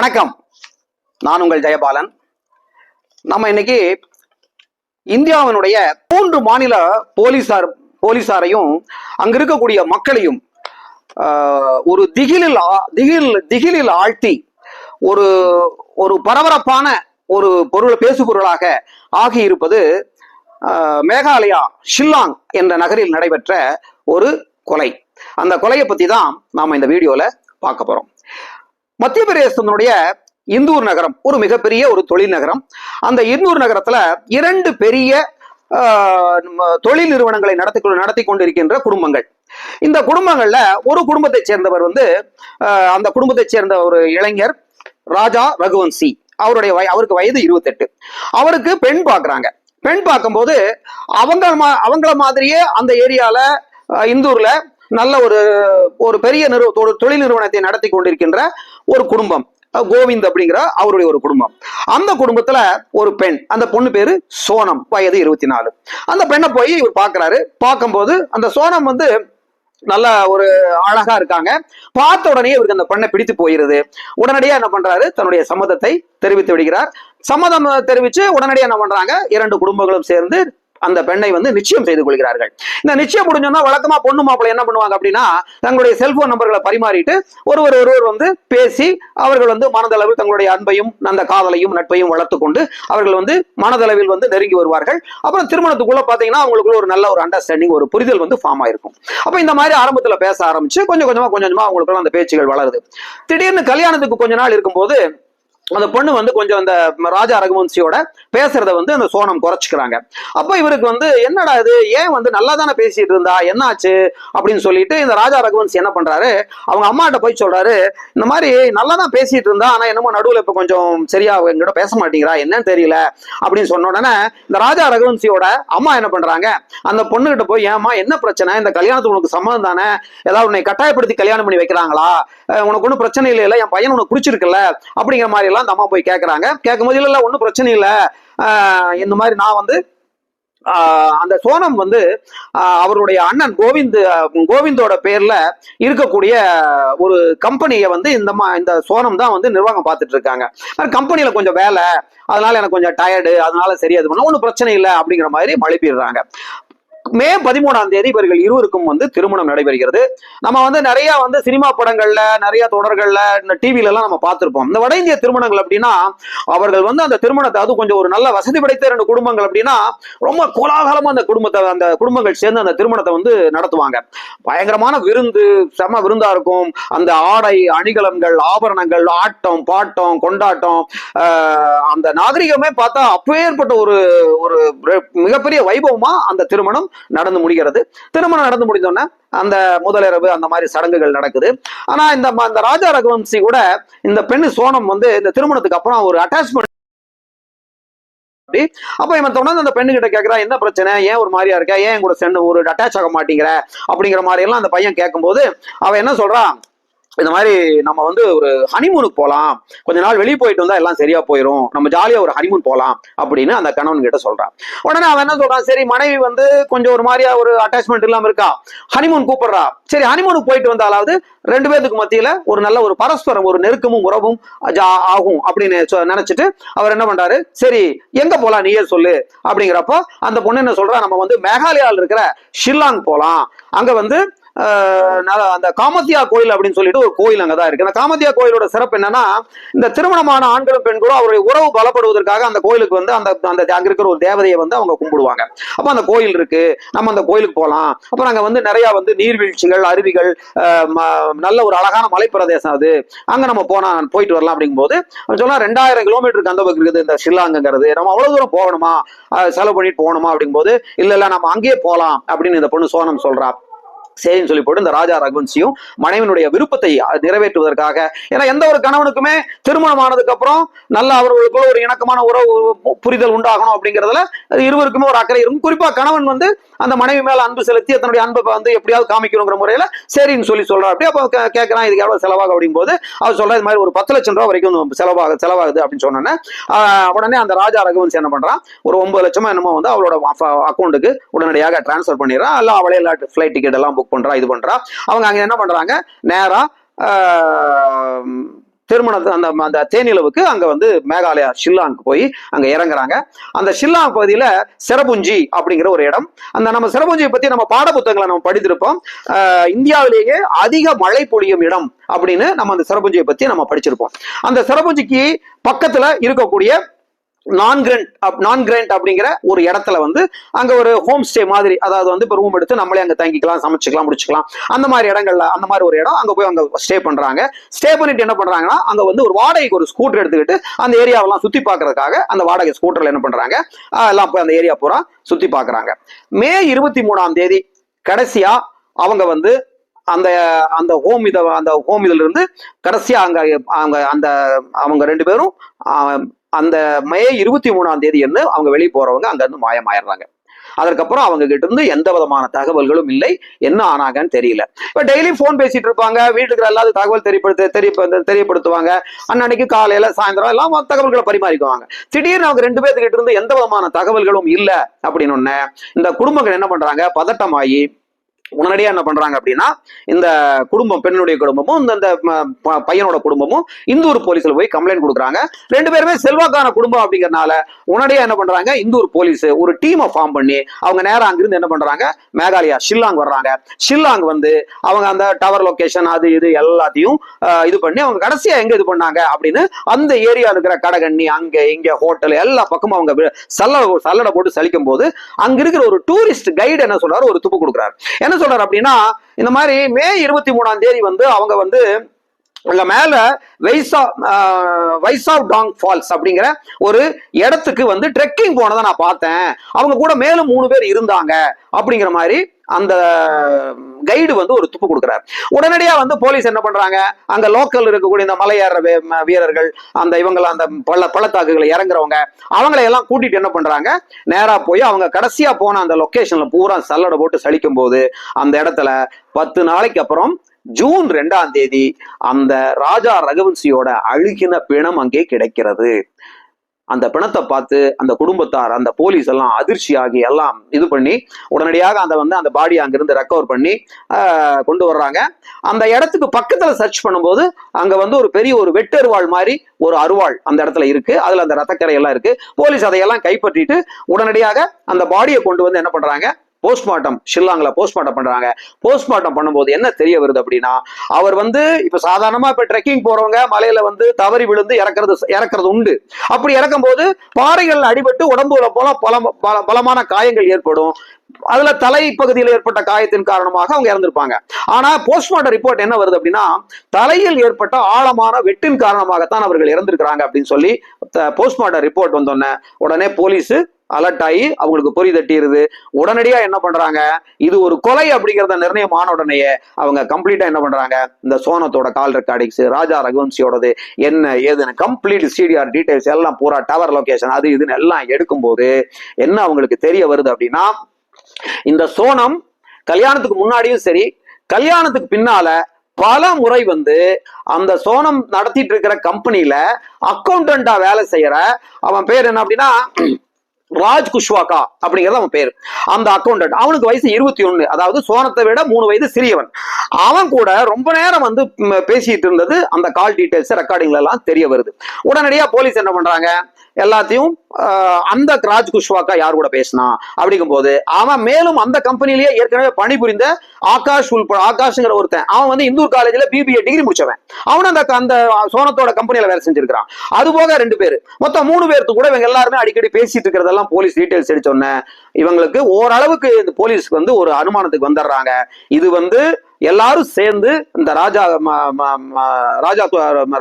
வணக்கம். நான் உங்கள் ஜெயபாலன். நம்ம இன்னைக்கு இந்தியாவினுடைய மூன்று மாநில போலீசார் போலீசாரையும் அங்க இருக்கக்கூடிய மக்களையும் ஆஹ், ஒரு திகிலில் திகில் திகிலில் ஆழ்த்தி ஒரு ஒரு பரபரப்பான ஒரு பொருள் பேசு பொருளாக ஆகி இருப்பது ஆஹ், மேகாலயா ஷில்லாங் என்ற நகரில் நடைபெற்ற ஒரு கொலை. அந்த கொலையை பத்தி தான் நாம இந்த வீடியோல பார்க்க போறோம். மத்திய பிரதேசத்தினுடைய இந்தூர் நகரம் ஒரு மிகப்பெரிய ஒரு தொழில் நகரம். அந்த இந்தூர் நகரத்துல இரண்டு பெரிய தொழில் நிறுவனங்களை நடத்தி கொண்டு- நடத்தி கொண்டிருக்கின்ற குடும்பங்கள். இந்த குடும்பங்கள்ல ஒரு குடும்பத்தைச் சேர்ந்தவர் வந்து ஆஹ், அந்த குடும்பத்தைச் சேர்ந்த ஒரு இளைஞர் ராஜா ரகுவன்சி. அவருடைய வய அவருக்கு வயது இருபத்தெட்டு. அவருக்கு பெண் பார்க்குறாங்க பெண் பார்க்கும்போது அவங்க மா- அவங்கள மாதிரியே அந்த ஏரியால அஹ், இந்தூர்ல நல்ல ஒரு ஒரு பெரிய நிறுவ ஒரு தொழில் நிறுவனத்தை நடத்தி கொண்டிருக்கின்ற ஒரு குடும்பம். கோவிந்த் அப்படிங்கிற அவருடைய ஒரு குடும்பம். அந்த குடும்பத்துல ஒரு பெண் அந்த பொண்ணு பேரு சோனம் வயது இருபத்தி நாலு அந்த பெண்ணை போய் இவர் பார்க்கறாரு பார்க்கும்போது அந்த சோனம் வந்து நல்ல ஒரு அழகா இருக்காங்க. பார்த்த உடனே இவருக்கு அந்த பெண்ணை பிடித்து போயிருது. உடனடியா என்ன பண்றாரு? தன்னுடைய சம்மதத்தை தெரிவித்து விடுகிறார். சம்மதம் தெரிவிச்சு உடனடியா என்ன பண்றாங்க? இரண்டு குடும்பங்களும் சேர்ந்து அந்த பெண்ணை வந்து நிச்சயம் செய்து கொள்கிறார்கள். இந்த நிச்சயம் முடிஞ்சோம்னா வழக்கமா பொண்ணு மாப்பிள்ளை என்ன பண்ணுவாங்க அப்படின்னா தங்களுடைய செல்போன் நம்பர்களை பரிமாறிட்டு ஒருவர் ஒருவர் வந்து பேசி அவர்கள் வந்து மனதளவில் தங்களுடைய அன்பையும் அந்த காதலையும் நட்பையும் வளர்த்து கொண்டு அவர்கள் வந்து மனதளவில் வந்து நெருங்கி வருவார்கள். அப்புறம் திருமணத்துக்குள்ள பாத்தீங்கன்னா அவங்களுக்குள்ள ஒரு நல்ல ஒரு அண்டர்ஸ்டாண்டிங் ஒரு புரிதல் வந்து ஃபார்ம் ஆயிருக்கும். அப்ப இந்த மாதிரி ஆரம்பத்துல பேச ஆரம்பிச்சு கொஞ்சம் கொஞ்சமா கொஞ்சம் கொஞ்சமா அவங்களுக்குள்ள அந்த பேச்சுகள் வளருது. திடீர்னு கல்யாணத்துக்கு கொஞ்ச நாள் இருக்கும்போது அந்த பொண்ணு வந்து கொஞ்சம் அந்த ராஜா ரகுவன்சியோட பேசுறத வந்து அந்த சோனம் குறைச்சிக்கிறாங்க. அப்போ இவருக்கு வந்து என்னடா இது? ஏன் வந்து நல்லா தானே பேசிட்டு இருந்தா? என்னாச்சு? அப்படின்னு சொல்லிட்டு இந்த ராஜா ரகுவன்சி என்ன பண்றாரு? அவங்க அம்மாட்ட போய் சொல்றாரு இந்த மாதிரி நல்லா தான் பேசிட்டு இருந்தா ஆனா என்னமோ நடுவில் இப்ப கொஞ்சம் சரியா எங்கிட்ட பேச மாட்டேங்கிறா? என்னன்னு தெரியல. அப்படின்னு சொன்ன உடனே இந்த ராஜா ரகுவன்சியோட அம்மா என்ன பண்றாங்க? அந்த பொண்ணுகிட்ட போய் ஏமா என்ன பிரச்சனை? இந்த கல்யாணத்துக்கு உனக்கு சம்மந்தம் தானே? ஏதாவது உன்னை கட்டாயப்படுத்தி கல்யாணம் பண்ணி வைக்கிறாங்களா? உனக்கு ஒன்றும் பிரச்சனை இல்லை என் பையன் உனக்கு பிடிச்சிருக்குல்ல அப்படிங்கிற மாதிரி எல்லாம் அந்த அம்மா போய் கேட்கறாங்க கேட்கும்போது இல்ல இல்ல ஒன்றும் பிரச்சனை இல்லை. ஆஹ் இந்த மாதிரி நான் வந்து ஆஹ் அந்த சோனம் வந்து அவருடைய அண்ணன் கோவிந்த் கோவிந்தோட பேர்ல இருக்கக்கூடிய ஒரு கம்பெனியை வந்து இந்த மா இந்த சோனம் தான் வந்து நிர்வாகம் பார்த்துட்டு இருக்காங்க. கம்பெனியில கொஞ்சம் வேலை அதனால எனக்கு கொஞ்சம் டயர்டு அதனால சரியா அது பண்ண ஒன்றும் பிரச்சனை இல்லை அப்படிங்கிற மாதிரி மழுப்பிடுறாங்க. மே பதிமூணாம் தேதி இவர்கள் இருவருக்கும் வந்து திருமணம் நடைபெறுகிறது. நம்ம வந்து நிறைய வந்து சினிமா படங்கள்ல நிறைய தொடர்கள்ல இந்த டிவில எல்லாம் நம்ம பார்த்திருப்போம். இந்த வட இந்திய திருமணங்கள் அப்படின்னா அவர்கள் வந்து அந்த திருமணத்தை அது கொஞ்சம் ஒரு நல்ல வசதி படைத்த ரெண்டு குடும்பங்கள் அப்படின்னா ரொம்ப கோலாகலமா அந்த குடும்பத்தை அந்த குடும்பங்கள் சேர்ந்து அந்த திருமணத்தை வந்து நடத்துவாங்க. பயங்கரமான விருந்து செம விருந்தா இருக்கும். அந்த ஆடை அணிகலன்கள் ஆபரணங்கள் ஆட்டம் பாட்டம் கொண்டாட்டம் அந்த நாகரிகமே பார்த்தா அப்பேற்பட்ட ஒரு ஒரு மிகப்பெரிய வைபவமா அந்த திருமணம் நடந்து முடிகிறது. திருமணம் நடந்து முடிந்தோடனே அந்த முதலிரவு அந்த மாதிரி சடங்குகள் நடக்குது. ஆனா இந்த இந்த ராஜா ரகுவம்சி கூட இந்த பெண்ணு சோனம் வந்து இந்த திருமணத்துக்கு அப்புறம் ஒரு அட்டாச்மெண்ட் அப்ப இவன் தொடர்ந்து அந்த பெண்ணு கிட்ட கேக்குறா என்ன பிரச்சனை? ஏன் ஒரு மாதிரியா இருக்க? ஏன் கூட சேர்ந்து ஒரு அட்டாச் ஆக மாட்டேங்கிற? அப்படிங்கிற மாதிரி எல்லாம் அந்த பையன் கேட்கும்போது அவன் என்ன சொல்றான்? இந்த மாதிரி நம்ம வந்து ஒரு ஹனிமூனுக்கு போகலாம் கொஞ்ச நாள் வெளியே போயிட்டு வந்தா எல்லாம் சரியா போயிடும் நம்ம ஜாலியா ஒரு ஹனிமூன் போகலாம் அப்படின்னு அந்த கணவன் கிட்ட சொல்றான். உடனே அவன் என்ன சொல்றான்? சரி மனைவி வந்து கொஞ்சம் ஒரு மாதிரியா ஒரு அட்டாச்மெண்ட் இல்லாம இருக்கா? ஹனிமூன் கூப்பிடுறா. சரி ஹனிமூனுக்கு போயிட்டு வந்தாலாவது ரெண்டு பேருக்கு மத்தியில ஒரு நல்ல ஒரு பரஸ்பரம் ஒரு நெருக்கமும் உறவும் ஜா- ஆகும் அப்படின்னு சொ- நினைச்சிட்டு அவர் என்ன பண்றாரு? சரி எங்க போலாம்? நீயே சொல்லு அப்படிங்கிறப்போ அந்த பொண்ணு என்ன சொல்றா? நம்ம வந்து மேகாலயாவில் இருக்கிற ஷில்லாங் போலாம். அங்க வந்து அந்த காமத்தியா கோயில் அப்படின்னு சொல்லிட்டு ஒரு கோயில் அங்கதான் இருக்கு. அந்த காமத்தியா கோயிலோட சிறப்பு என்னன்னா இந்த திருமணமான ஆண்களும் பெண்களும் அவருடைய உறவு பலப்படுவதற்காக அந்த கோயிலுக்கு வந்து அந்த அந்த அங்க இருக்கிற ஒரு தேவதையை வந்து அவங்க கும்பிடுவாங்க. அப்ப அந்த கோயில் இருக்கு. நம்ம அந்த கோயிலுக்கு போகலாம் அப்புறம் அங்க வந்து நிறைய வந்து நீர்வீழ்ச்சிகள் அருவிகள் ம- நல்ல ஒரு அழகான மலைப்பிரதேசம் அது. அங்க நம்ம போனா போயிட்டு வரலாம் அப்படிங்கும்போது அவன் சொன்னா ரெண்டாயிரம் கிலோமீட்டருக்கு அந்த பக்கம் இருக்குது இந்த ஷில்லாங்கிறது நம்ம அவ்வளவு தூரம் போகணுமா? செலவு பண்ணிட்டு போகணுமா? அப்படிங்கும்போது இல்ல இல்ல நம்ம அங்கேயே போகலாம் அப்படின்னு இந்த பொண்ணு சோனம் சொல்றா. சரின்னு சொல்லி போட்டு இந்த ராஜா ரகுவன்சியும் மனைவினுடைய விருப்பத்தை நிறைவேற்றுவதற்காக. ஏன்னா எந்த ஒரு கணவனுக்குமே திருமணம் ஆனதுக்கு அப்புறம் நல்ல அவர்களுக்குள்ள ஒரு இணக்கமான உறவு புரிதல் உண்டாகணும் அப்படிங்கிறதுல அது இருவருக்குமே ஒரு அக்கறை இருக்கும். குறிப்பா கணவன் வந்து அந்த மனைவி மேல அன்பு செலுத்தி தன்னுடைய அன்பை வந்து எப்படியாவது காமிக்கணுங்கிற முறையில சரின்னு சொல்லி சொல்றா அப்படி அப்போ கேட்கறான் இதுக்கு எவ்வளவு செலவாகும் அப்படிங்கும் போது அவர் சொல்ற இது மாதிரி ஒரு பத்து லட்சம் ரூபாய் வரைக்கும் செலவாக செலவாகுது அப்படின்னு சொன்னோன்னே உடனே அந்த ராஜா ரகுவன்சி என்ன பண்றான் ஒரு ஒன்பது லட்சமா என்னமோ வந்து அவளோட அக்கௌண்ட்டுக்கு உடனடியாக டிரான்ஸ்ஃபர் பண்ணிடுறான். எல்லாம் அவளே எல்லா ஃபிளைட் டிக்கெட் எல்லாம் புக் பண்றா இது பண்றா. அவங்க அங்க என்ன பண்றாங்க? நேரா ஆஹ், திருமணத்து அந்த அந்த தேனிலவுக்கு அங்க வந்து மேகாலயா ஷில்லாங்க்கு போய் அங்க இறங்குறாங்க. அந்த ஷில்லாங் பகுதியில சிரபுஞ்சி அப்படிங்கிற ஒரு இடம். அந்த நம்ம சிறபுஞ்சியை பத்தி நம்ம பாட புத்தகங்களை நம்ம படித்திருப்போம். இந்தியாவிலேயே அதிக மழை பொழியும் இடம் அப்படின்னு நம்ம அந்த சிரபுஞ்சியை பத்தி நம்ம படிச்சிருப்போம். அந்த சிறபுஞ்சிக்கு பக்கத்துல இருக்கக்கூடிய நான் கிரண்ட் நான் கிரண்ட் அப்படிங்கிற ஒரு இடத்துல வந்து அங்க ஒரு ஹோம் ஸ்டே மாதிரி அதாவது வந்து இப்போ ரூம் எடுத்து நம்மளே அங்க தங்கிக்கலாம் சமைச்சுக்கலாம் முடிச்சுக்கலாம். அந்த மாதிரி இடங்கள்ல அந்த மாதிரி ஒரு இடம் அங்க போய் அங்க ஸ்டே பண்றாங்க. ஸ்டே பண்ணிட்டு என்ன பண்றாங்கன்னா அங்க வந்து ஒரு வாடகைக்கு ஒரு ஸ்கூட்டர் எடுத்துக்கிட்டு அந்த ஏரியாவெல்லாம் சுத்தி பாக்குறதுக்காக அந்த வாடகை ஸ்கூட்டர்ல என்ன பண்றாங்க? எல்லாம் போய் அந்த ஏரியா பூரா சுத்தி பாக்குறாங்க மே இருபத்தி மூணாம் தேதி கடைசியா அவங்க வந்து அந்த அந்த ஹோம் இத அந்த ஹோம் இதுல இருந்து கடைசியா அங்க அவங்க அந்த அவங்க ரெண்டு பேரும் அந்த மே இருபத்தி மூணாம் தேதி என்ன அவங்க வெளியே போறவங்க அங்க இருந்து மாயமாயிடுறாங்க. அதற்கப்புறம் அவங்க கிட்ட இருந்து எந்த விதமான தகவல்களும் இல்லை. என்ன ஆனாங்கன்னு தெரியல. இப்போ டெய்லி ஃபோன் பேசிட்டு இருப்பாங்க. வீட்டுக்கு எல்லா தகவல் தெரியப்படுத்த தெரிய தெரியப்படுத்துவாங்க. அன்னன்னைக்கு காலையில சாயந்தரம் எல்லாம் தகவல்களை பரிமாறிக்குவாங்க. திடீர்னு அவங்க ரெண்டு பேர்த்துக்கிட்ட இருந்து எந்த விதமான தகவல்களும் இல்லை. அப்படின்னு இந்த குடும்பங்கள் என்ன பண்றாங்க? பதட்டமாகி உடனடியா என்ன பண்றாங்க அப்படின்னா இந்த குடும்பம் பெண்ணுடைய குடும்பமும் இந்த இந்த பையனோட குடும்பமும் இந்தூர் போலீஸ்ல போய் கம்ப்ளைண்ட் கொடுக்குறாங்க. ரெண்டு பேருமே செல்வாக்கான குடும்பம் அப்படிங்கறனால உடனடியாக என்ன பண்றாங்க இந்தூர் போலீஸ் ஒரு டீமை ஃபார்ம் பண்ணி அவங்க நேரம் அங்கிருந்து என்ன பண்றாங்க மேகாலயா ஷில்லாங் வர்றாங்க. ஷில்லாங் வந்து அவங்க அந்த டவர் லொக்கேஷன் அது இது எல்லாத்தையும் ஆஹ், இது பண்ணி அவங்க கடைசியா எங்க இது பண்ணாங்க அப்படின்னு அந்த ஏரியா இருக்கிற கடகண்ணி அங்க இங்க ஹோட்டல் எல்லா பக்கமும் அவங்க சல்லடை சல்ல சல்லடை போட்டு சலிக்கும் போது அங்க இருக்கிற ஒரு டூரிஸ்ட் கைடு என்ன சொல்றாரு ஒரு துப்பு கொடுக்குறாரு. என்ன சொல்றாரு அப்படின்னா இந்த மாதிரி மே இருபத்தி மூணாம் தேதி வந்து அவங்க வந்து அங்க மேல வைசா வைசா வைசாவ் டாங் ஃபால்ஸ் அப்படிங்கிற ஒரு இடத்துக்கு வந்து ட்ரெக்கிங் போனதை நான் பார்த்தேன். அவங்க கூட மேலும் மூணு பேர் இருந்தாங்க அப்படிங்கிற மாதிரி அந்த கைடு வந்து ஒரு துப்பு கொடுக்குறாரு. உடனடியா வந்து போலீஸ் என்ன பண்றாங்க? அங்க லோக்கல் இருக்கக்கூடிய இந்த மலையேற வீரர்கள் அந்த இவங்கள அந்த பள்ள பள்ளத்தாக்குகளை இறங்குறவங்க அவங்களை எல்லாம் கூட்டிட்டு என்ன பண்றாங்க? நேரா போய் அவங்க கடைசியா போன அந்த லொகேஷன்ல பூரா சல்லடை போட்டு சலிக்கும் போது அந்த இடத்துல பத்து நாளைக்கு அப்புறம் ஜூன் ரெண்டாம் தேதி அந்த ராஜா ரகுவன்சியோட அழுகின பிணம் அங்கே கிடைக்கிறது. அந்த பிணத்தை பார்த்து அந்த குடும்பத்தார் அந்த போலீஸ் எல்லாம் அதிர்ச்சியாகி எல்லாம் இது பண்ணி உடனடியாக அந்த வந்து அந்த பாடியை அங்கிருந்து ரெக்கவர் பண்ணி கொண்டு வர்றாங்க. அந்த இடத்துக்கு பக்கத்துல சர்ச் பண்ணும்போது அங்க வந்து ஒரு பெரிய ஒரு வெட்டருவாள் மாதிரி ஒரு அருவாள் அந்த இடத்துல இருக்கு. அதுல அந்த ரத்தக்கரை எல்லாம் இருக்கு. போலீஸ் அதையெல்லாம் கைப்பற்றிட்டு உடனடியாக அந்த பாடியை கொண்டு வந்து என்ன பண்றாங்க போஸ்ட்மார்ட்டம் ஷில்லாங்கில் போஸ்ட்மார்ட்டம் பண்ணுறாங்க போஸ்ட்மார்ட்டம் பண்ணும்போது என்ன தெரிய வருது அப்படின்னா அவர் வந்து இப்போ சாதாரணமாக இப்போ ட்ரெக்கிங் போறவங்க மலையில வந்து தவறி விழுந்து இறக்குறது இறக்குறது உண்டு. அப்படி இறக்கும் போது பாறைகள் அடிபட்டு உடம்புல போல பல பல- பலமான காயங்கள் ஏற்படும். அதுல தலை பகுதியில் ஏற்பட்ட காயத்தின் காரணமாக அவங்க இறந்திருப்பாங்க. ஆனா போஸ்ட்மார்ட்டம் ரிப்போர்ட் என்ன வருது அப்படின்னா தலையில் ஏற்பட்ட ஆழமான வெட்டின் காரணமாகத்தான் அவர்கள் இறந்திருக்கிறாங்க அப்படின்னு சொல்லி போஸ்ட்மார்ட்டம் ரிப்போர்ட் வந்தோடனே உடனே போலீஸ் அலர்ட் ஆகி அவங்களுக்கு பொறி தட்டிடுது உடனடியா என்ன பண்றாங்க? இது ஒரு கொலை அப்படிங்கிறத நிர்ணயம் ஆன உடனேயே அவங்க கம்ப்ளீட்டா என்ன பண்றாங்க? இந்த சோனத்தோட கால் ரெக்கார்டிங்ஸ் ராஜா ரகுவன்சியோடது என்ன ஏதுன்னு கம்ப்ளீட் சிடிஆர் டீடைல்ஸ் எல்லாம் பூரா டவர் லொகேஷன் அது இதுன்னு எல்லாம் எடுக்கும்போது என்ன அவங்களுக்கு தெரிய வருது அப்படின்னா இந்த சோனம் கல்யாணத்துக்கு முன்னாடியும் சரி கல்யாணத்துக்கு பின்னால பல முறை வந்து அந்த சோனம் நடத்திட்டு இருக்கிற கம்பெனியில அக்கௌண்டண்டா வேலை செய்யற அவன் பேர் என்ன அப்படின்னா ராஜ் குஷ்வாகா அப்படிங்கிறது அவன் பேர். அந்த அக்கௌண்டன்ட் அவனுக்கு வயசு இருபத்தி ஒண்ணு. அதாவது சோனத்தை விட மூணு வயது சிறியவன். அவன் கூட ரொம்ப நேரம் வந்து பேசிட்டு இருந்தது அந்த கால் டீட்டெயில்ஸ் ரெக்கார்டிங்ல எல்லாம் தெரிய வருது. உடனடியா போலீஸ் என்ன பண்றாங்க? எல்லாத்தையும் அந்த ராஜ் குஷ்வாக்கா யார் கூட பேசினா? அப்படிங்கும்போது அவன் மேலும் அந்த கம்பெனிலேயே ஏற்கனவே பணிபுரிந்த ஆகாஷ் உள்பட ஆகாஷ்ங்கிற ஒருத்தன் அவன் வந்து இந்தூர் காலேஜ்ல பிபிஏ டிகிரி முடிச்சவன். அவனும் அந்த அந்த சோனத்தோட கம்பெனியில் வேலை செஞ்சிருக்கிறான். அது போக ரெண்டு பேர். மொத்தம் மூணு பேர்த்து கூட இவங்க எல்லாருமே அடிக்கடி பேசிட்டு இருக்கிறதெல்லாம் போலீஸ் டீட்டெயில்ஸ் எடுத்தோன்னே இவங்களுக்கு ஓரளவுக்கு இந்த போலீஸ்க்கு வந்து ஒரு அனுமானத்துக்கு வந்துடுறாங்க. இது வந்து எல்லாரும் சேர்ந்து இந்த ராஜா ம- ராஜா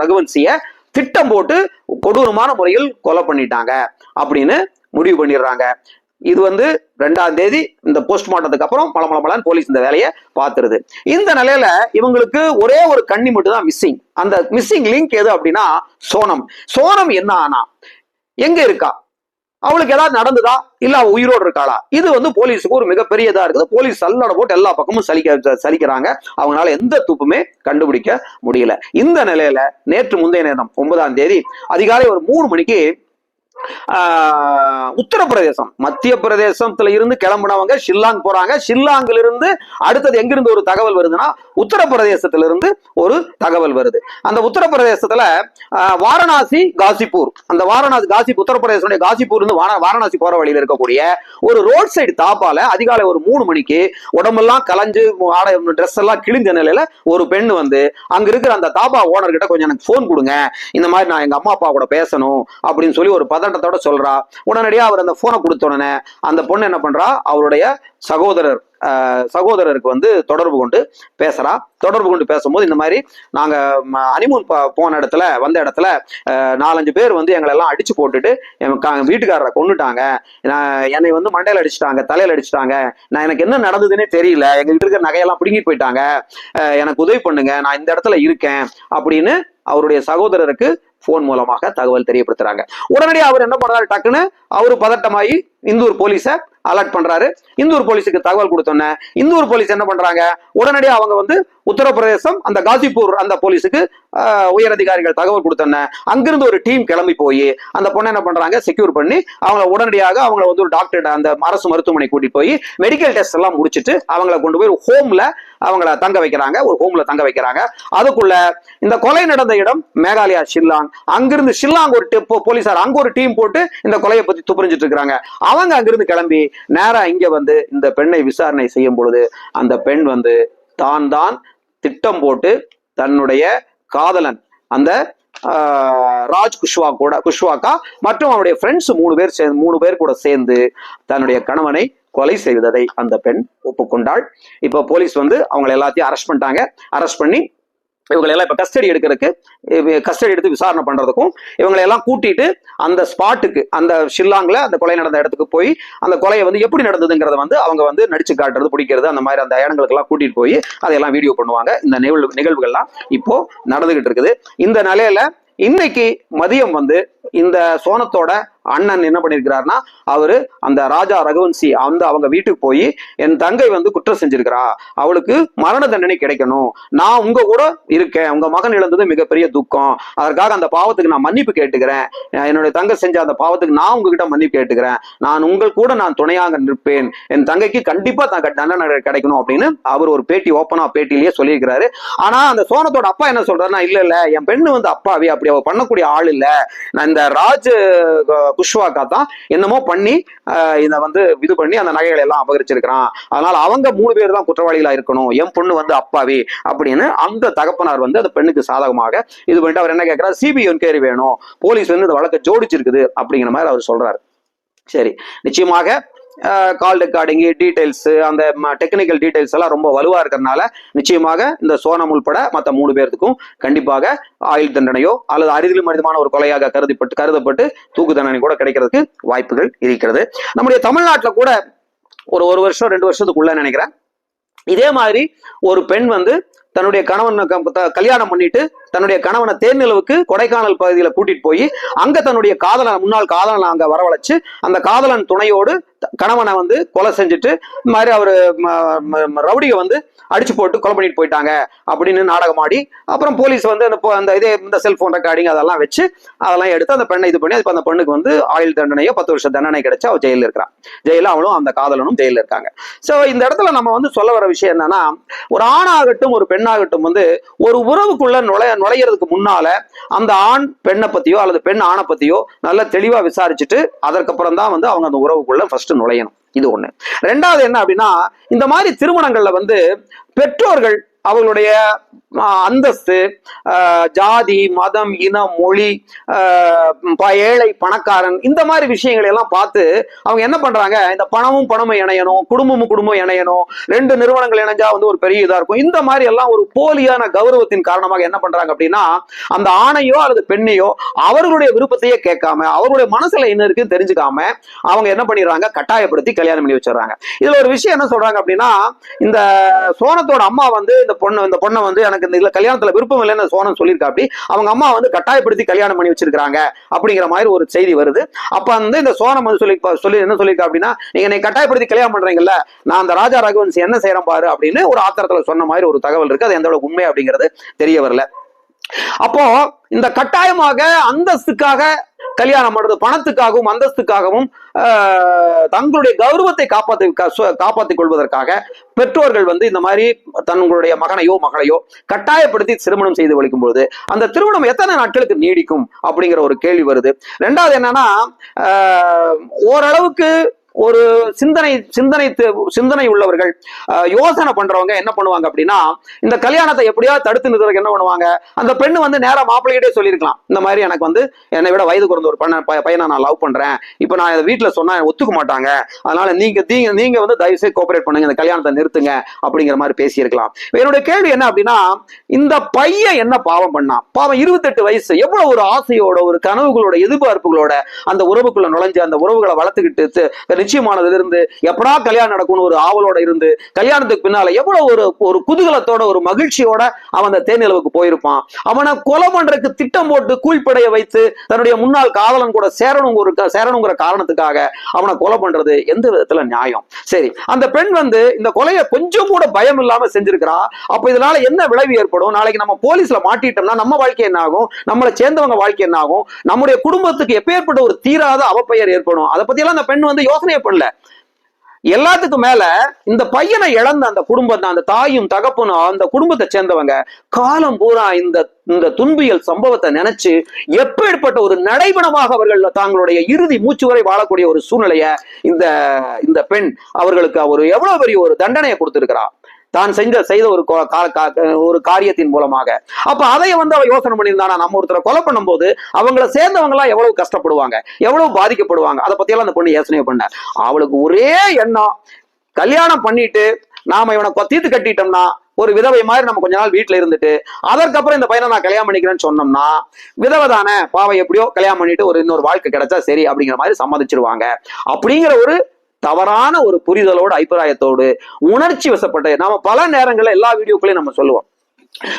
ரகுவன்சிய திட்டம் போட்டு கொடூரமான முறையில் கொலை பண்ணிட்டாங்க அப்படின்னு முடிவு பண்ணிடுறாங்க. இது வந்து ரெண்டாம் தேதி இந்த போஸ்ட்மார்ட்டத்துக்கு அப்புறம் பளபளபளன்னு போலீஸ் இந்த வேலையை பார்த்துருது. இந்த நிலையில இவங்களுக்கு ஒரே ஒரு கண்ணி மட்டும் தான் மிஸ்ஸிங் அந்த மிஸ்ஸிங் லிங்க் எது அப்படின்னா சோனம். சோனம் என்ன ஆனா எங்க இருக்கா? அவளுக்கு ஏதாவது நடந்ததா? இல்ல அவ உயிரோடு இருக்காளா? இது வந்து போலீஸுக்கு ஒரு மிகப்பெரிய இதா இருக்குது. போலீஸ் சல்லடை போட்டு எல்லா பக்கமும் சலிக்க சலிக்கிறாங்க. அவங்களால எந்த துப்புமே கண்டுபிடிக்க முடியல. இந்த நிலையில நேற்று முந்தைய நேரம் ஒன்பதாம் தேதி அதிகாலை ஒரு மூணு மணிக்கு உத்தரப்பிரதேசம். மத்திய பிரதேசத்துல இருந்து கிளம்புனவங்க ஷில்லாங் போறாங்க. ஷில்லாங்கில் இருந்து அடுத்தது எங்கிருந்து ஒரு தகவல் வருதுன்னா உத்தரப்பிரதேசத்துல இருந்து ஒரு தகவல் வருது. அந்த உத்தரப்பிரதேசத்துல வாரணாசி காசிப்பூர். அந்த வாரணாசி காசி உத்தரப்பிரதேசனுடைய காசிப்பூர் இருந்து வாரணாசி போற வழியில இருக்கக்கூடிய ஒரு ரோட் சைடு தாப்பால அதிகாலை ஒரு மூணு மணிக்கு உடம்பெல்லாம் கலைஞ்சு ஆடை ட்ரெஸ் எல்லாம் கிழிஞ்ச நிலையில ஒரு பெண் வந்து அங்க இருக்கிற அந்த தாபா ஓனர் கிட்ட கொஞ்சம் எனக்கு ஃபோன் கொடுங்க. இந்த மாதிரி நான் எங்க அம்மா அப்பா கூட பேசணும் அப்படின்னு சொல்லி ஒரு பதட்டத்தோட சொல்றா. உடனடியா அவர் அந்த போனை கொடுத்த உடனே அந்த பொண்ணு என்ன பண்றா? அவருடைய சகோதரர் சகோதரருக்கு வந்து தொடர்பு கொண்டு பேசுறா. தொடர்பு கொண்டு பேசும்போது இந்த மாதிரி நாங்க அனிமூன் போன இடத்துல வந்த இடத்துல நாலஞ்சு பேர் வந்து எங்களை எல்லாம் அடிச்சு போட்டுட்டு வீட்டுக்காரரை கொண்டுட்டாங்க நான் என்னை வந்து மண்டையில அடிச்சிட்டாங்க தலையில அடிச்சிட்டாங்க. நான் எனக்கு என்ன நடந்ததுன்னே தெரியல. எங்ககிட்ட இருக்கிற நகையெல்லாம் பிடுங்கிட்டு போயிட்டாங்க. எனக்கு உதவி பண்ணுங்க. நான் இந்த இடத்துல இருக்கேன். அப்படின்னு அவருடைய சகோதரருக்கு போன் மூலமாக தகவல் தெரியப்படுத்துறாங்க. உடனடியாக அவர் என்ன பண்றாரு டக்குன்னு அவரு பதட்டமாயி இந்தூர் போலீஸை அலர்ட் பண்றாரு. இந்தூர் போலீஸுக்கு தகவல் கொடுத்தோன்னே இந்தூர் போலீஸ் என்ன பண்றாங்க? உடனடியாக அவங்க வந்து உத்தரப்பிரதேசம் அந்த காசிப்பூர் அந்த போலீஸுக்கு உயர் அதிகாரிகள் தகவல் கொடுத்தோன்னே அங்கிருந்து ஒரு டீம் கிளம்பி போய் அந்த பொண்ணை என்ன பண்றாங்க? செக்யூர் பண்ணி அவங்கள உடனடியாக அவங்கள வந்து ஒரு டாக்டர் அந்த அரசு மருத்துவமனை கூட்டிட்டு போய் மெடிக்கல் டெஸ்ட் எல்லாம் முடிச்சுட்டு அவங்கள கொண்டு போய் ஹோம்ல அவங்கள தங்க வைக்கிறாங்க. ஒரு ஹோம்ல தங்க வைக்கிறாங்க. அதுக்குள்ள இந்த கொலை நடந்த இடம் மேகாலயா ஷில்லாங். அங்கிருந்து ஷில்லாங் ஒரு டி- போலீசார் அங்க ஒரு டீம் போட்டு இந்த கொலையை பத்தி துப்புரிஞ்சிட்டு இருக்காங்க அவங்க அங்கிருந்து கிளம்பி நேரா இங்க வந்து இந்த பெண்ணை விசாரணை செய்யும் பொழுது அந்த பெண் வந்து தான் தான் திட்டம் போட்டு தன்னுடைய காதலன் அந்த ஆஹ், ராஜ் குஷ்வா கூட குஷ்வாக்கா மற்றும் அவருடைய ஃப்ரெண்ட்ஸ் மூணு பேர் சேர்ந்து மூணு பேர் கூட சேர்ந்து தன்னுடைய கணவனை கொலை செய்ததை அந்த பெண் ஒப்புக்கொண்டாள். இப்போ போலீஸ் வந்து அவங்களை எல்லாத்தையும் அரெஸ்ட் பண்ணிட்டாங்க. அரெஸ்ட் பண்ணி இவங்களை எல்லாம் கஸ்டடி எடுக்கிறதுக்கு கஸ்டடி எடுத்து விசாரணை பண்ணுறதுக்கும் இவங்களை எல்லாம் கூட்டிட்டு அந்த ஸ்பாட்டுக்கு அந்த ஷில்லாங்கில் அந்த கொலை நடந்த இடத்துக்கு போய் அந்த கொலையை வந்து எப்படி நடந்ததுங்கிறத வந்து அவங்க வந்து நடிச்சு காட்டுறது பிடிக்கிறது அந்த மாதிரி அந்த இடங்களுக்கெல்லாம் கூட்டிகிட்டு போய் அதையெல்லாம் வீடியோ பண்ணுவாங்க. இந்த நிகழ்வு நிகழ்வுகள்லாம் இப்போ நடந்துகிட்டு இருக்குது. இந்த நிலையில இன்னைக்கு மதியம் வந்து இந்த சோனத்தோட அண்ணன் என்ன பண்ணிருக்கிறாருன்னா அவரு அந்த ராஜா ரகுவன்சி அந்த அவங்க வீட்டுக்கு போய் என் தங்கை வந்து குற்றம் செஞ்சிருக்கிறா. அவளுக்கு மரண தண்டனை கிடைக்கணும். நான் உங்க கூட இருக்கேன். உங்க மகன் இழந்தது மிகப்பெரிய துக்கம். அதற்காக அந்த பாவத்துக்கு நான் மன்னிப்பு கேட்டுக்கிறேன். என்னுடைய தங்கை செஞ்ச அந்த பாவத்துக்கு நான் உங்ககிட்ட மன்னிப்பு கேட்டுக்கிறேன். நான் உங்கள் கூட நான் துணையாக நிற்பேன். என் தங்கைக்கு கண்டிப்பா தங்க தண்டனை கிடைக்கணும். அப்படின்னு அவர் ஒரு பேட்டி ஓப்பனா பேட்டிலேயே சொல்லியிருக்கிறாரு. ஆனா அந்த சோனத்தோட அப்பா என்ன சொல்றாருன்னா இல்ல இல்ல. என் பெண்ணு வந்து அப்பாவி. அப்படி அவ பண்ணக்கூடிய ஆள் இல்ல. நான் இந்த ராஜ் குஷ்வாக்கா தான் என்னமோ பண்ணி இதை வந்து இது பண்ணி அந்த நகைகளை எல்லாம் அபகரிச்சிருக்கிறான். அதனால அவங்க மூணு பேர் தான் குற்றவாளிகளா இருக்கணும். என் பொண்ணு வந்து அப்பாவி அப்படின்னு அந்த தகப்பனார் வந்து அந்த பெண்ணுக்கு சாதகமாக இது பண்ணிட்டு அவர் என்ன கேட்கிறார்? சிபிஐ என்கொயரி வேணும். போலீஸ் வந்து இந்த வழக்கை ஜோடிச்சிருக்குது அப்படிங்கிற மாதிரி அவர் சொல்றாரு. சரி. நிச்சயமாக கால் ரெக்கார்டிங் டீடைல்ஸ் அந்த டெக்னிக்கல் டீடைல்ஸ் எல்லாம் ரொம்ப வலுவாக இருக்கிறதுனால நிச்சயமாக இந்த சோனம் உள்பட மற்ற மூணு பேர்த்துக்கும் கண்டிப்பாக ஆயுள் தண்டனையோ அல்லது அரிதிலும் மனிதமான ஒரு கொலையாக கருதப்பட்டு கருதப்பட்டு தூக்கு தண்டனை கூட கிடைக்கிறதுக்கு வாய்ப்புகள் இருக்கிறது. நம்முடைய தமிழ்நாட்டில் கூட ஒரு ஒரு வருஷம் ரெண்டு வருஷத்துக்குள்ள நினைக்கிறேன். இதே மாதிரி ஒரு பெண் வந்து தன்னுடைய கணவனை க- கல்யாணம் பண்ணிட்டு தன்னுடைய கணவனை தேர்நிலவுக்கு கொடைக்கானல் பகுதியில் கூட்டிட்டு போய் அங்க தன்னுடைய காதலன் முன்னாள் காதலனை அங்க வரவழைச்சு அந்த காதலன் துணையோடு கணவனை வந்து கொலை செஞ்சுட்டு இந்த மாதிரி அவர் ம- ம- ரவுடியை வந்து அடிச்சு போட்டு கொலை பண்ணிட்டு போயிட்டாங்க அப்படின்னு நாடகம் ஆடி அப்புறம் போலீஸ் வந்து அந்த அந்த இதே இந்த செல்போன் ரெக்கார்டிங் அதெல்லாம் வச்சு அதெல்லாம் எடுத்து அந்த பெண்ணை இது பண்ணி இப்போ அந்த பெண்ணுக்கு வந்து ஆயுள் தண்டனையோ பத்து வருஷம் தண்டனை கிடைச்சு அவள் ஜெயிலில் இருக்கிறான். ஜெயிலில் அவளும் அந்த காதலனும் ஜெயிலில் இருக்காங்க. ஸோ இந்த இடத்துல நம்ம வந்து சொல்ல வர விஷயம் என்னன்னா ஒரு ஆணாகட்டும் ஒரு பெண்ணாகட்டும் வந்து ஒரு உறவுக்குள்ள நுழைய நுழையிறதுக்கு முன்னால அந்த ஆண் பெண்ணை பத்தியோ அல்லது பெண் ஆணை பத்தியோ நல்லா தெளிவாக விசாரிச்சுட்டு அதற்கப்புறம் தான் வந்து அவங்க அந்த உறவுக்குள்ள ஃபர்ஸ்ட் நுழையணும். இது ஒண்ணு. ரெண்டாவது என்ன அப்படின்னா இந்த மாதிரி திருமணங்கள்ல வந்து பெற்றோர்கள் அவங்களுடைய அந்தஸ்து ஆஹ், ஜாதி மதம் இனம் மொழி ஏழை பணக்காரன் இந்த மாதிரி விஷயங்களை எல்லாம் பார்த்து அவங்க என்ன பண்றாங்க? இந்த பணமும் பணமும் இணையணும் குடும்பமும் குடும்பம் இணையணும் ரெண்டு நிறுவனங்கள் இணைஞ்சா வந்து ஒரு பெரிய இதா இருக்கும். இந்த மாதிரி எல்லாம் ஒரு போலியான கௌரவத்தின் காரணமாக என்ன பண்றாங்க அப்படின்னா அந்த ஆணையோ அல்லது பெண்ணையோ அவர்களுடைய விருப்பத்தையே கேட்காம அவர்களுடைய மனசுல என்ன இருக்குன்னு தெரிஞ்சுக்காம அவங்க என்ன பண்ணிடுறாங்க? கட்டாயப்படுத்தி கல்யாணம் பண்ணி வச்சிடறாங்க. இதுல ஒரு விஷயம் என்ன சொல்றாங்க அப்படின்னா இந்த சோனத்தோட அம்மா வந்து இந்த பொண்ணு இந்த பொண்ணை வந்து எனக்கு இந்த கல்யாணத்துல விருப்பம் இல்லைன்னு சோனம் சொல்லியிருக்கா அப்படி அவங்க அம்மா வந்து கட்டாயப்படுத்தி கல்யாணம் பண்ணி வச்சிருக்காங்க அப்படிங்கிற மாதிரி ஒரு செய்தி வருது. அப்ப வந்து இந்த சோனம் வந்து சொல்லி சொல்லி என்ன சொல்லியிருக்கா அப்படின்னா நீங்க என்னை கட்டாயப்படுத்தி கல்யாணம் பண்றீங்கல்ல நான் அந்த ராஜா ரகுவன்சி என்ன செய்யறேன் பாரு அப்படின்னு ஒரு ஆத்திரத்துல சொன்ன மாதிரி ஒரு தகவல் இருக்கு. அது எந்த அளவுக்கு உண்மை அப்படிங்கிறது தெரிய வரல. அப்போ இந்த கட்டாயமாக அந்தஸ்துக்காக கல்யாணம் பண்றது பணத்துக்காகவும் அந்தஸ்துக்காகவும் ஆஹ், தங்களுடைய கௌரவத்தை காப்பாற்றி காப்பாற்றிக் கொள்வதற்காக பெற்றோர்கள் வந்து இந்த மாதிரி தங்களுடைய மகனையோ மகளையோ கட்டாயப்படுத்தி திருமணம் செய்து வலிக்கும் பொழுது அந்த திருமணம் எத்தனை நாட்களுக்கு நீடிக்கும் அப்படிங்கிற ஒரு கேள்வி வருது. ரெண்டாவது என்னன்னா ஆஹ், ஓரளவுக்கு ஒரு சிந்தனை சிந்தனை சிந்தனை உள்ளவர்கள் யோசனை பண்றவங்க என்ன பண்ணுவாங்க அப்படின்னா இந்த கல்யாணத்தை எப்படியாவது தடுத்து நிறுத்துறதுக்கு என்ன பண்ணுவாங்க? அந்த பெண்ணு வந்து நேரா மாப்பிள்ளையிட்டே சொல்லியிருக்கலாம். இந்த மாதிரி எனக்கு வந்து என்னை விட வயது குறைந்த ஒரு பண்ண பையனை நான் லவ் பண்றேன். இப்போ நான் இதை வீட்டில் சொன்னா ஒத்துக்க மாட்டாங்க. அதனால நீங்க நீங்க நீங்க வந்து தயவு செய்து கோஆபரேட் பண்ணுங்க. இந்த கல்யாணத்தை நிறுத்துங்க அப்படிங்கிற மாதிரி பேசியிருக்கலாம். என்னுடைய கேள்வி என்ன அப்படின்னா இந்த பையன் என்ன பாவம் பண்ணான் பாவம் இருபத்தெட்டு வயசு எவ்வளவு ஒரு ஆசையோட ஒரு கனவுகளோட எதிர்பார்ப்புகளோட அந்த உறவுக்குள்ள நுழைஞ்சு அந்த உறவுகளை வளர்த்துக்கிட்டு நிச்சயமானதிலிருந்து எப்படா கல்யாணம் நடக்கும்னு ஒரு ஆவலோட இருந்து கல்யாணத்துக்கு பின்னால எவ்வளவு ஒரு ஒரு குதூகலத்தோட ஒரு மகிழ்ச்சியோட அவன் அந்த தேனிலவுக்கு போயிருப்பான். அவனை கொலை பண்றதுக்கு திட்டம் போட்டு கூழ்படைய வைத்து தன்னுடைய முன்னாள் காதலன் கூட சேரணும் ஒரு சேரணுங்கிற காரணத்துக்காக அவனை கொலை பண்றது எந்த விதத்துல நியாயம்? சரி அந்த பெண் வந்து இந்த கொலையை கொஞ்சம் கூட பயம் இல்லாம செஞ்சிருக்கிறா. அப்ப இதனால என்ன விளைவு ஏற்படும்? நாளைக்கு நம்ம போலீஸ்ல மாட்டிட்டோம்னா நம்ம வாழ்க்கை என்ன ஆகும்? நம்மளை சேர்ந்தவங்க வாழ்க்கை என்ன ஆகும்? நம்முடைய குடும்பத்துக்கு எப்பேற்பட்ட ஒரு தீராத அவப்பெயர் ஏற்படும்? அதை பத்தி எல்லாம் அந்த பெண் வந்து யோசனை பண்ணல எல்லாத்துக்கும் மேல இந்த பையனை இழந்த அந்த குடும்பத்தை அந்த தாயும் தகப்பனும் அந்த குடும்பத்தை சேர்ந்தவங்க. காலம் பூரா இந்த இந்த துன்பியல் சம்பவத்தை நினைச்சு எப்பேற்பட்ட ஒரு நடைபணமாக அவர்கள் தங்களுடைய இறுதி மூச்சு வரை வாழக்கூடிய ஒரு சூழ்நிலைய இந்த இந்த பெண் அவர்களுக்கு ஒரு எவ்வளவு பெரிய ஒரு தண்டனையை கொடுத்திருக்கிறார் தான் செஞ்ச செய்த ஒரு ஒரு காரியத்தின் மூலமாக. அப்ப அதை வந்து அவ யோசனை பண்ணியிருந்தானா? நம்ம ஒருத்தரை கொலை பண்ணும்போது அவங்கள சேர்ந்தவங்க எல்லாம் எவ்வளவு கஷ்டப்படுவாங்க? எவ்வளவு பாதிக்கப்படுவாங்க? அதை பத்தி எல்லாம் அந்த பொண்ணு யோசனை பண்ண அவளுக்கு ஒரே எண்ணம் கல்யாணம் பண்ணிட்டு நாம இவனை கொத்தீத்து கட்டிட்டோம்னா ஒரு விதவை மாதிரி நம்ம கொஞ்ச நாள் வீட்டுல இருந்துட்டு அதற்கப்புறம் இந்த பையனை நான் கல்யாணம் பண்ணிக்கிறேன்னு சொன்னோம்னா விதவை தானே பாவை எப்படியோ கல்யாணம் பண்ணிட்டு ஒரு இன்னொரு வாழ்க்கை கிடைச்சா சரி அப்படிங்கிற மாதிரி சம்மதிச்சிருவாங்க. அப்படிங்கிற ஒரு தவறான ஒரு புரிதலோடு அபிப்பிராயத்தோடு உணர்ச்சி வசப்பட்ட நாம பல நேரங்களில் எல்லா வீடியோக்களையும் நம்ம சொல்லுவோம்.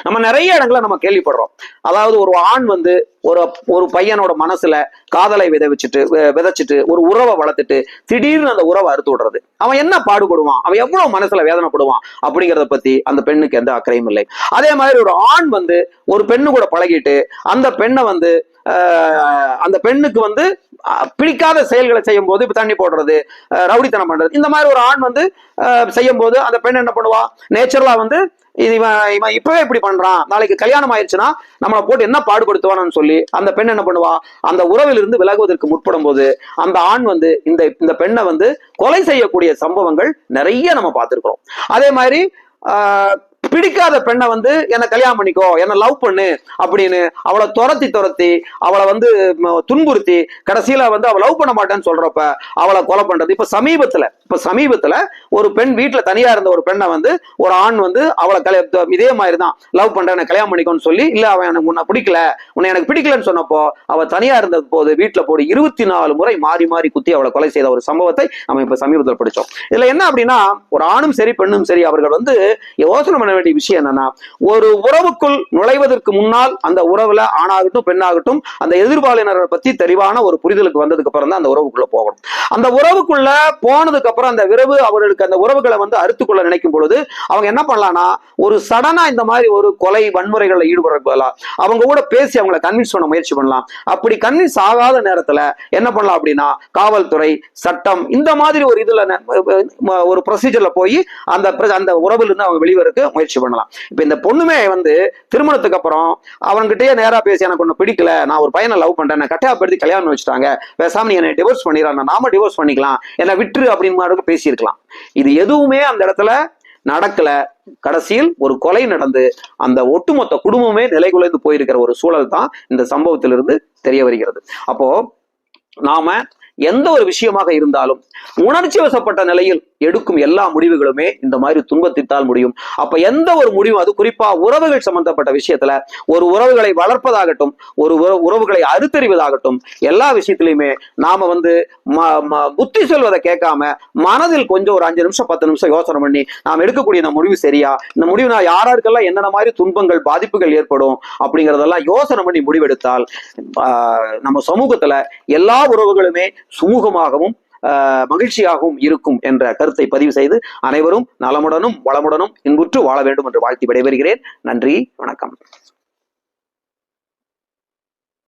நம்ம நிறைய இடங்களை நம்ம கேள்விப்படுறோம். அதாவது ஒரு ஆண் வந்து ஒரு ஒரு பையனோட மனசுல காதலை விதைவிச்சுட்டு விதைச்சிட்டு ஒரு உறவை வளர்த்துட்டு திடீர்னு அந்த உறவை அறுத்து விடுறது. அவன் என்ன பாடுபடுவான்? அவன் எவ்வளவு மனசுல வேதனைப்படுவான்? அப்படிங்கிறத பத்தி அந்த பெண்ணுக்கு எந்த அக்கறையும் இல்லை. அதே மாதிரி ஒரு ஆண் வந்து ஒரு பெண்ணு கூட பழகிட்டு அந்த பெண்ணை வந்து ஆஹ், அந்த பெண்ணுக்கு வந்து பிடிக்காத செயல்களை செய்யும் போது இப்போ தண்ணி போடுறது ரவுடித்தனம் பண்றது. இந்த மாதிரி ஒரு ஆண் வந்து செய்யும் போது அந்த பெண் என்ன பண்ணுவா? நேச்சுரலா வந்து இது இவன் இவன் இப்பவே இப்படி பண்றான். நாளைக்கு கல்யாணம் ஆயிடுச்சுன்னா நம்மளை போட்டு என்ன பாடுபடுத்துவான்னு சொல்லி அந்த பெண் என்ன பண்ணுவா? அந்த உறவிலிருந்து விலகுவதற்கு முற்படும் போது அந்த ஆண் வந்து இந்த இந்த பெண்ணை வந்து கொலை செய்யக்கூடிய சம்பவங்கள் நிறைய நம்ம பார்த்துருக்கிறோம். அதே மாதிரி ஆஹ், பிடிக்காத பெண்ணை வந்து என்னை கல்யாணம் பண்ணிக்கோ என்ன லவ் பண்ணு அப்படின்னு அவளை துரத்தி துரத்தி அவளை வந்து துன்புறுத்தி கடைசியில வந்து அவள் லவ் பண்ண மாட்டேன்னு சொல்றப்ப அவளை கொலை பண்றது. இப்ப சமீபத்துல இப்ப சமீபத்துல ஒரு பெண் வீட்டுல தனியா இருந்த ஒரு பெண்ணை வந்து ஒரு ஆண் வந்து அவளை கல்யா இதே மாதிரி தான் லவ் பண்றேன் எனக்கு கல்யாணம் பண்ணிக்கோன்னு சொல்லி இல்ல அவன் எனக்கு உன்னை பிடிக்கல. உன்னை எனக்கு பிடிக்கலன்னு சொன்னப்போ அவ தனியா இருந்த போது வீட்டுல போடு இருபத்தி நாலு முறை மாறி மாறி குத்தி அவளை கொலை செய்த ஒரு சம்பவத்தை நம்ம இப்ப சமீபத்தில் படிச்சோம். இதுல என்ன அப்படின்னா ஒரு ஆணும் சரி பெண்ணும் சரி அவர்கள் வந்து யோசனை பண்ண வேண்டிய விஷயம் என்னன்னா ஒரு உறவுக்குள் நுழைவதற்கு முன்னால் அந்த உறவுல ஆணாகட்டும் பெண்ணாகட்டும் அந்த எதிர்பாலினரை பத்தி தெளிவான ஒரு புரிதலுக்கு வந்ததுக்கு அப்புறம் தான் அந்த உறவுக்குள்ள போகணும். அந்த உறவுக்குள்ள போனதுக்கு அப்புறம் அந்த விரவு அவர்களுக்கு அந்த உறவுகளை வந்து அறுத்துக்கொள்ள நினைக்கும் பொழுது அவங்க என்ன பண்ணலாம்னா ஒரு சடனா இந்த மாதிரி ஒரு கொலை வன்முறைகளில் ஈடுபடுறதுக்கு பதிலா அவங்க கூட பேசி அவங்கள கன்வின்ஸ் பண்ண முயற்சி பண்ணலாம். அப்படி கன்வின்ஸ் ஆகாத நேரத்துல என்ன பண்ணலாம் அப்படின்னா காவல்துறை சட்டம் இந்த மாதிரி ஒரு இதுல ஒரு ப்ரொசீஜர்ல போய் அந்த அந்த உறவுல இருந்து அவங்க வெளிவருக்கு முயற்சி பண்ணலாம். இப்போ இந்த பொண்ணுமே வந்து திருமணத்துக்கு அப்புறம் அவன்கிட்டயே நேராக பேசி எனக்கு ஒன்று பிடிக்கல. நான் ஒரு பையனை லவ் பண்றேன். என்னை கட்டாயப்படுத்தி கல்யாணம் வச்சுட்டாங்க. பேசாம நீ என்னை டிவோர்ஸ் பண்ணிடுறான் நாம டிவோர்ஸ் பண்ணிக்கலாம். என்னை விட்டுரு அப்படின்னு மாதிரி பேசியிருக்கலாம். இது எதுவுமே அந்த இடத்துல நடக்கல. கடைசியில் ஒரு கொலை நடந்து அந்த ஒட்டுமொத்த குடும்பமே நிலைகுலைந்து போயிருக்கிற ஒரு சூழல் தான் இந்த சம்பவத்திலிருந்து தெரிய வருகிறது. அப்போ நாம எந்த ஒரு விஷயமாக இருந்தாலும் உணர்ச்சி வசப்பட்ட நிலையில் எடுக்கும் எல்லா முடிவுகளுமே இந்த மாதிரி துன்பத்திட்டால் முடியும். அப்ப எந்த ஒரு முடிவும் அது குறிப்பா உறவுகள் சம்பந்தப்பட்ட விஷயத்துல ஒரு உறவுகளை வளர்ப்பதாகட்டும் ஒரு உறவுகளை அறுத்தறிவதாகட்டும் எல்லா விஷயத்திலையுமே நாம வந்து ம- ம- புத்தி சொல்வதை கேட்காம மனதில் கொஞ்சம் ஒரு அஞ்சு நிமிஷம் பத்து நிமிஷம் யோசனை பண்ணி நாம் எடுக்கக்கூடிய இந்த முடிவு சரியா? இந்த முடிவு நான் யாராருக்கெல்லாம் என்னென்ன மாதிரி துன்பங்கள் பாதிப்புகள் ஏற்படும் அப்படிங்கறதெல்லாம் யோசனை பண்ணி முடிவெடுத்தால் ஆஹ், நம்ம சமூகத்துல எல்லா உறவுகளுமே சுமூகமாகவும் ஆஹ், மகிழ்ச்சியாகவும் இருக்கும் என்ற கருத்தை பதிவு செய்து அனைவரும் நலமுடனும் வளமுடனும் இன்புற்று வாழ வேண்டும் என்று வாழ்த்தி விடைபெறுகிறேன். நன்றி வணக்கம்.